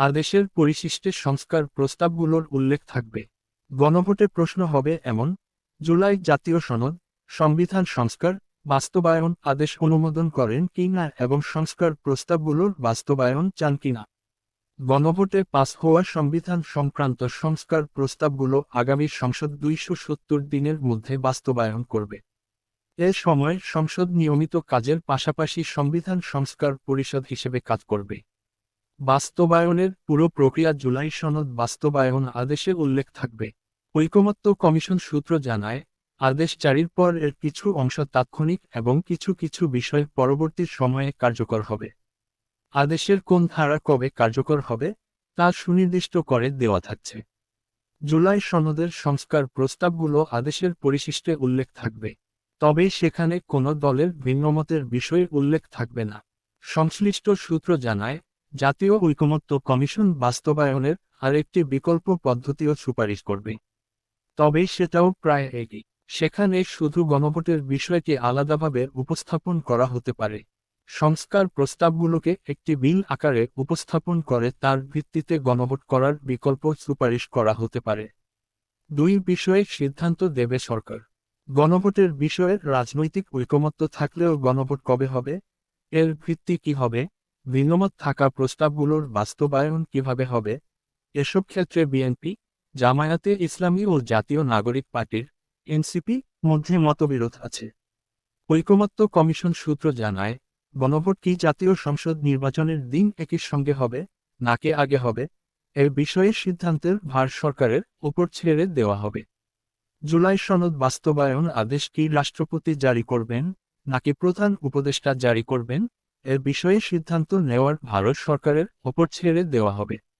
আদেশের পরিশিষ্টে সংস্কার প্রস্তাবগুলোর উল্লেখ থাকবে। গণভোটে প্রশ্ন হবে এমন, জুলাই জাতীয় সনদ, সংবিধান সংস্কার, বাস্তবায়ন আদেশ অনুমোদন করেন কিনা এবং সংস্কার প্রস্তাবগুলোর বাস্তবায়ন চান কিনা গণভোটে পাস হওয়া সংবিধান সংক্রান্ত সংস্কার প্রস্তাবগুলো আগামী সংসদ দুইশো সত্তর দিনের মধ্যে বাস্তবায়ন করবে। এ সময় সংসদ নিয়মিত কাজের পাশাপাশি সংবিধান সংস্কার পরিষদ হিসেবে কাজ করবে। বাস্তবায়নের পুরো প্রক্রিয়া জুলাই সনদ বাস্তবায়ন আদেশে উল্লেখ থাকবে। ঐকমত্য কমিশন সূত্র জানায়, আদেশ জারির পর এর কিছু অংশ তাৎক্ষণিক এবং কিছু কিছু বিষয় পরবর্তী সময়ে কার্যকর হবে। আদেশের কোন ধারা কবে কার্যকর হবে, তা সুনির্দিষ্ট করে দেওয়া থাকছে। জুলাই সনদের সংস্কার প্রস্তাবগুলো আদেশের পরিশিষ্টে উল্লেখ থাকবে, তবে সেখানে কোনো দলের ভিন্নমতের বিষয়ে উল্লেখ থাকবে না। সংশ্লিষ্ট সূত্র জানায় জাতীয় ঐকমত্য কমিশন বাস্তবায়নের আরেকটি বিকল্প পদ্ধতিও সুপারিশ করবে। তবে সেটাও প্রায় একই। সেখানে শুধু গণভোটের বিষয়কে আলাদাভাবে উপস্থাপন করা হতে পারে। সংস্কার প্রস্তাবগুলোকে একটি বিল আকারে উপস্থাপন করে তার ভিত্তিতে গণভোট করার বিকল্প সুপারিশ করা হতে পারে। দুই বিষয়ে সিদ্ধান্ত দেবে সরকার। গণভোটের বিষয়ে রাজনৈতিক ঐকমত্য থাকলেও গণভোট কবে হবে? এর ভিত্তি কি হবে? ভিন্নমত থাকা প্রস্তাবগুলোর বাস্তবায়ন কীভাবে হবে? এসব ক্ষেত্রে বিএনপি, জামায়াতে ইসলামী ও জাতীয় নাগরিক পার্টির এনসিপি মধ্যে মতবিরোধ আছে। ঐকমত্য কমিশন সূত্র জানায় গণভোট কি জাতীয় সংসদ নির্বাচনের দিন একই সঙ্গে হবে, নাকে আগে হবে? এর বিষয়ে সিদ্ধান্তের ভার সরকারের উপর ছেড়ে দেওয়া হবে। জুলাই সনদ বাস্তবায়ন আদেশ কি রাষ্ট্রপতি জারি করবেন, নাকি প্রধান উপদেষ্টা জারি করবেন? এর বিষয়ে সিদ্ধান্ত নেওয়ার ভারত সরকারের ওপর ছেড়ে দেওয়া হবে।